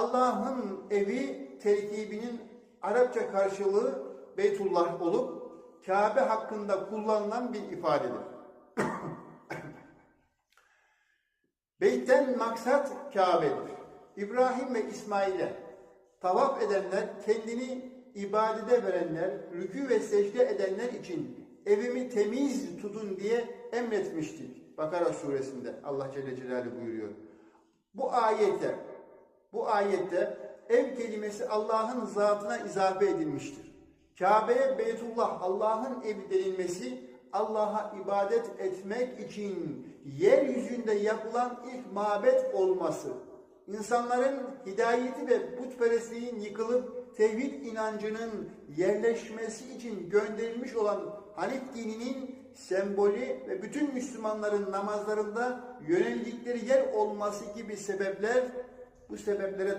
Allah'ın evi terkibinin Arapça karşılığı Beytullah olup Kabe hakkında kullanılan bir ifadedir. Beytten maksat Kabe'dir. İbrahim ve İsmail'e tavaf edenler, kendini ibadete verenler, rükû ve secde edenler için evimi temiz tutun diye emretmiştik. Bakara suresinde Allah Celle Celaluhu buyuruyor. Bu ayette, bu ayette ev kelimesi Allah'ın zatına izafe edilmiştir. Kabe'ye Beytullah Allah'ın evi denilmesi Allah'a ibadet etmek için yeryüzünde yapılan ilk mabet olması, insanların hidayeti ve putperestliğin yıkılıp tevhid inancının yerleşmesi için gönderilmiş olan Hanif dininin sembolü ve bütün Müslümanların namazlarında yöneldikleri yer olması gibi sebepler bu sebeplere dayanır.